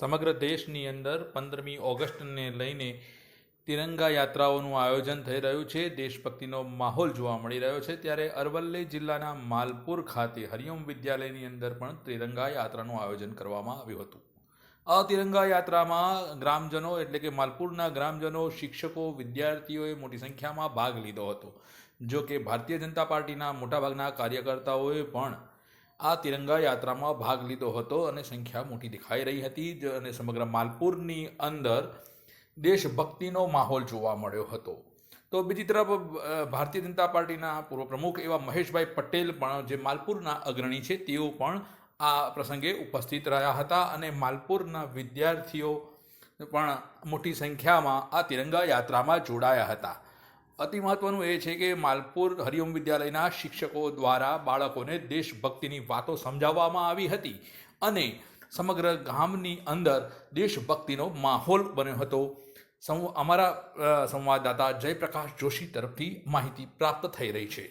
સમગ્ર દેશની અંદર પંદરમી ઓગસ્ટને લઈને તિરંગા યાત્રાઓનું આયોજન થઈ રહ્યું છે. દેશભક્તિનો માહોલ જોવા મળી રહ્યો છે. ત્યારે અરવલ્લી જિલ્લાના માલપુર ખાતે હરિઓમ વિદ્યાલયની અંદર પણ તિરંગા યાત્રાનું આયોજન કરવામાં આવ્યું હતું. આ તિરંગા યાત્રામાં ગ્રામજનો એટલે કે માલપુરના ગ્રામજનો, શિક્ષકો, વિદ્યાર્થીઓએ મોટી સંખ્યામાં ભાગ લીધો હતો. જો કે ભારતીય જનતા પાર્ટીના મોટાભાગના કાર્યકર્તાઓએ પણ આ તિરંગા યાત્રામાં ભાગ લીધો હતો અને સંખ્યા મોટી દેખાઈ રહી હતી અને સમગ્ર માલપુરની અંદર દેશભક્તિનો માહોલ જોવા મળ્યો હતો. તો બીજી તરફ ભારતીય જનતા પાર્ટીના પૂર્વ પ્રમુખ એવા મહેશભાઈ પટેલ પણ જે માલપુરના અગ્રણી છે, તેઓ પણ આ પ્રસંગે ઉપસ્થિત રહ્યા હતા અને માલપુરના વિદ્યાર્થીઓ પણ મોટી સંખ્યામાં આ તિરંગા યાત્રામાં જોડાયા હતા. અતિ મહત્વનું એ છે કે માલપુર હરિઓમ વિદ્યાલયના શિક્ષકો દ્વારા બાળકોને દેશભક્તિની વાતો સમજાવવામાં આવી હતી અને સમગ્ર ગામની અંદર દેશભક્તિનો માહોલ બન્યો હતો. અમારા સંવાદદાતા જયપ્રકાશ જોશી તરફથી માહિતી પ્રાપ્ત થઈ રહી છે.